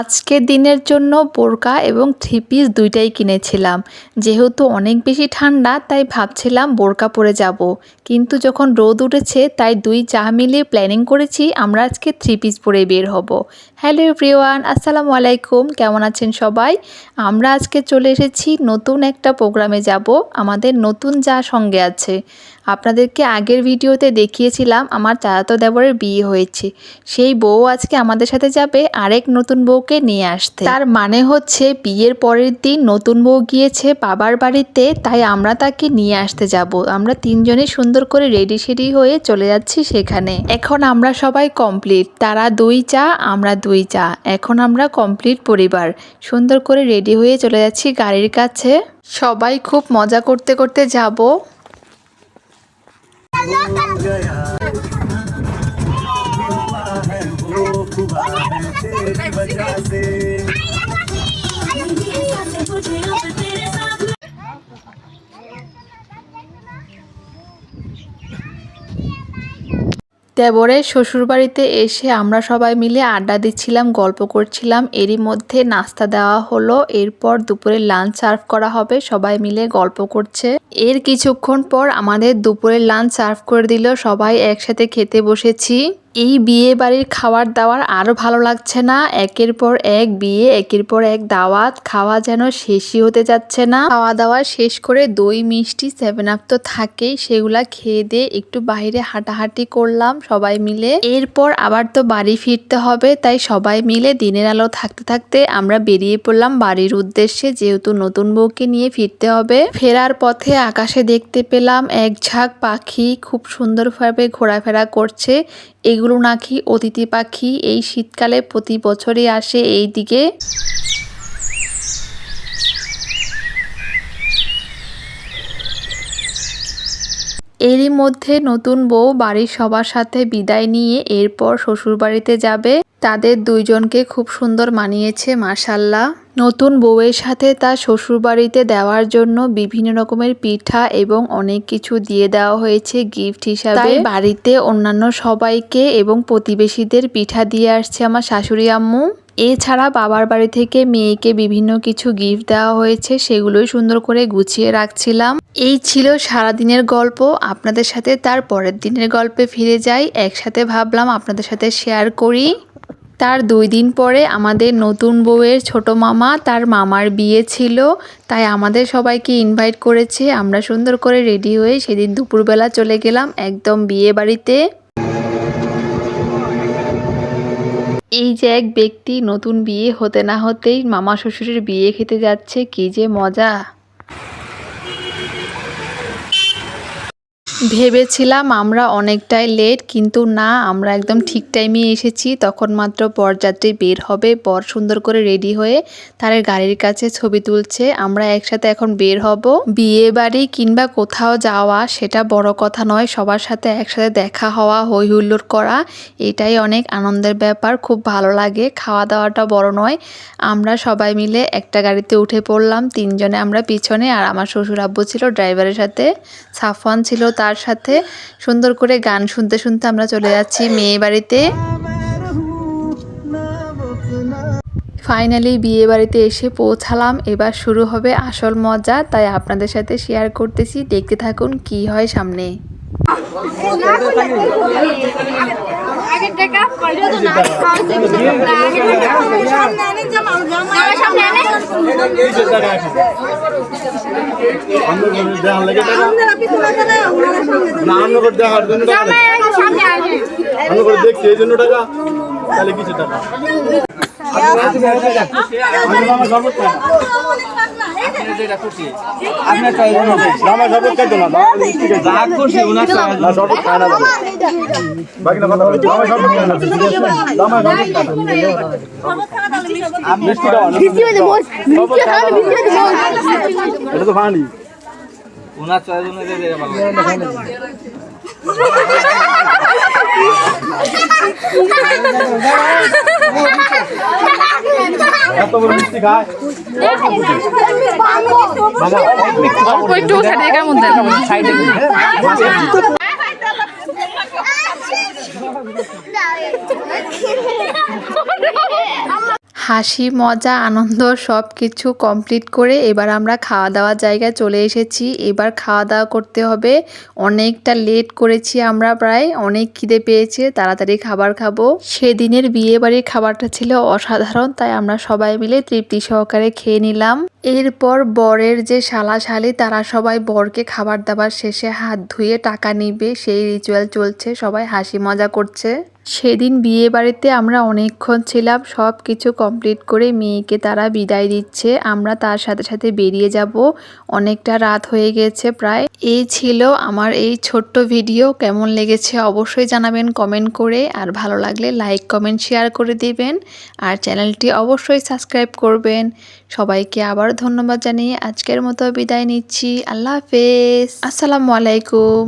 আজকের দিনের জন্য বোরকা এবং থ্রি পিস দুইটাই কিনেছিলাম। যেহেতু অনেক বেশি ঠান্ডা, তাই ভাবছিলাম বোরকা পরে যাব। কিন্তু যখন রোদ উঠেছে, তাই দুই চা মিলিয়ে প্ল্যানিং করেছি আমরা আজকে থ্রি পিস পরে বের হব। হ্যালো এভরিওয়ান আসসালামু আলাইকুম, কেমন আছেন সবাই? আমরা আজকে চলে এসেছি নতুন একটা প্রোগ্রামে যাব, আমাদের নতুন যা সঙ্গে আছে। আপনাদেরকে আগের ভিডিওতে দেখিয়েছিলাম, আমার চাচাতো দেবরের বিয়ে হয়েছে। সেই বউ আজকে আমাদের সাথে যাবে, আরেক নতুন বউকে নিয়ে আসতে। তার মানে হচ্ছে বিয়ের পরের দিন নতুন বউ গিয়েছে বাবার বাড়িতে তাই আমরা তাকে নিয়ে আসতে যাব। আমরা তিনজনে সুন্দর করে রেডি সেডি হয়ে চলে যাচ্ছি সেখানে। এখন আমরা সবাই কমপ্লিট। তারা দুই চা আমরা দুই চা। এখন আমরা কমপ্লিট পরিবার। সুন্দর করে রেডি হয়ে চলে যাচ্ছি গাড়ির কাছে। সবাই খুব মজা করতে করতে যাব। দেবরের শ্বশুরবাড়িতে এসে আমরা সবাই মিলে আড্ডা দিচ্ছিলাম, গল্প করছিলাম। এরই মধ্যে নাস্তা দেওয়া হলো, এরপর দুপুরে লাঞ্চ সার্ভ করা হবে, সবাই মিলে গল্প করছে। এর কিছুক্ষণ পর আমাদের দুপুরের লাঞ্চ সার্ভ করে দিল, সবাই একসাথে খেতে বসেছি। এই বিয়ে বাড়ির খাবার দাওয়ার আরও ভালো লাগছে না। একের পর এক বিয়ে, একের পর এক দাওয়াত। খাওয়া যেন শেষই হতে যাচ্ছে না। খাওয়া দাওয়া শেষ করে দই, মিষ্টি সেভেন আপ তো থাকেই। সেগুলা খেয়ে দিয়ে একটু বাইরে হাঁটাহাঁটি করলাম সবাই মিলে। এরপর আবার তো বাড়ি ফিরতে হবে, তাই সবাই মিলে দিনের আলো থাকতে থাকতে আমরা বেরিয়ে পড়লাম বাড়ির উদ্দেশ্যে, যেহেতু নতুন বউকে নিয়ে ফিরতে হবে। ফেরার পথে আকাশে দেখতে পেলাম এক ঝাঁক পাখি, খুব সুন্দরভাবে ঘোরাফেরা করছে। এগুলো নাকি অতিথি পাখি। এই শীতকালে প্রতি বছরই আসে এই দিকে। এরই মধ্যে নতুন বউ বাড়ির সবার সাথে বিদায় নিয়ে এরপর শ্বশুরবাড়িতে যাবে। তাদের দুইজনকে খুব সুন্দর মানিয়েছে মাসাল্লাহ নতুন বউয়ের সাথে তার শ্বশুরবাড়িতে দেওয়ার জন্য বিভিন্ন রকমের পিঠা এবং অনেক কিছু দিয়ে দেওয়া হয়েছে গিফট হিসাবে। বাড়িতে অন্যান্য সবাইকে এবং প্রতিবেশীদের পিঠা দিয়ে আসছে আমার শাশুড়ি আম্মু। এছাড়া বাবার বাড়ি থেকে মেয়েকে বিভিন্ন কিছু গিফট দেওয়া হয়েছে, সেগুলোই সুন্দর করে গুছিয়ে রাখছিলাম। এই ছিল সারাদিনের গল্প। আপনাদের সাথে তার পরের দিনের গল্পে ফিরে যাই। একসাথে ভাবলাম আপনাদের সাথে শেয়ার করি। তার দুই দিন পরে আমাদের নতুন বউয়ের ছোট মামা তার মামার বিয়ে ছিল, তাই আমাদের সবাইকে ইনভাইট করেছে। আমরা সুন্দর করে রেডি হয়ে সেদিন দুপুরবেলা চলে গেলাম একদম বিয়ে বাড়িতে। এই যে এক ব্যক্তি নতুন বিয়ে হতে না হতেই মামা শ্বশুরের বিয়ে খেতে যাচ্ছে, কি যে মজা। ভেবেছিলাম আমরা অনেকটাই লেট কিন্তু না, আমরা একদম ঠিক টাইমে এসেছি। তখন মাত্র বরযাত্রী বের হবে। বর সুন্দর করে রেডি হয়ে তার গাড়ির কাছে ছবি তুলছে। আমরা একসাথে এখন বের হব। বিয়ে বাড়ি কিংবা কোথাও যাওয়া, সেটা বড় কথা নয়। সবার সাথে একসাথে দেখা হওয়া হই হুল্লোড় করা, এটাই অনেক আনন্দের ব্যাপার। খুব ভালো লাগে। খাওয়া দাওয়াটা বড় নয়। আমরা সবাই মিলে একটা গাড়িতে উঠে পড়লাম। তিনজনে আমরা পিছনে আর আমার শ্বশুর আব্বু ছিল ড্রাইভারের সাথে। সাফওয়ান ছিল তার সাথে সুন্দর করে গান শুনতে শুনতে আমরা চলে যাচ্ছি মেয়ে বাড়িতে। ফাইনালি বিয়ে বাড়িতে এসে পৌঁছালাম। এবার শুরু হবে আসল মজা তাই আপনাদের সাথে শেয়ার করতেছি। দেখতে থাকুন কি হয় সামনে। তো না আগের টাকা সামনে আনে জামা জামা সামনে আনে আপনারা পিছনে আনে আপনারা সামনে না আমরা করে দেখার জন্য টাকা। জামা সামনে আনে আমরা করে দেখছি এই জন্য টাকা তাহলে কিছু টাকা। এটা তো পানি ওনার চয়েস অনুযায়ী দেবে বাবা। এত হাসি, মজা, আনন্দ সব কিছু কমপ্লিট করে এবার আমরা খাওয়া দাওয়ার জায়গায় চলে এসেছি। এবার খাওয়া দাওয়া করতে হবে। অনেকটা লেট করেছি আমরা প্রায়। অনেক খিদে পেয়েছে। তাড়াতাড়ি খাবার খাব। সেদিনের বিয়ে বাড়ির খাবারটা ছিল অসাধারণ, তাই আমরা সবাই মিলে তৃপ্তি সহকারে খেয়ে নিলাম। এরপর বরের যে শালা শালি তারা সবাই বরকে খাবার দাবার শেষে হাত ধুয়ে টাকা নিবে, সেই রিচুয়াল চলছে, সবাই হাসি মজা করছে। সেদিন বিয়ে বাড়িতে আমরা অনেকক্ষণ ছিলাম সব কিছু কমপ্লিট করে মেয়েকে তারা বিদায় দিচ্ছে, আমরা তার সাথে সাথে বেরিয়ে যাব। অনেকটা রাত হয়ে গেছে প্রায়। এই ছিল আমার এই ছোট্ট ভিডিও কেমন লেগেছে অবশ্যই জানাবেন কমেন্ট করে, আর ভালো লাগলে লাইক কমেন্ট শেয়ার করে দিবেন, আর চ্যানেলটি অবশ্যই সাবস্ক্রাইব করবেন। সবাইকে আবার ধন্যবাদ জানিয়ে আজকের মতো বিদায় নিচ্ছি। আল্লাহ হাফেজ। আসসালামু আলাইকুম।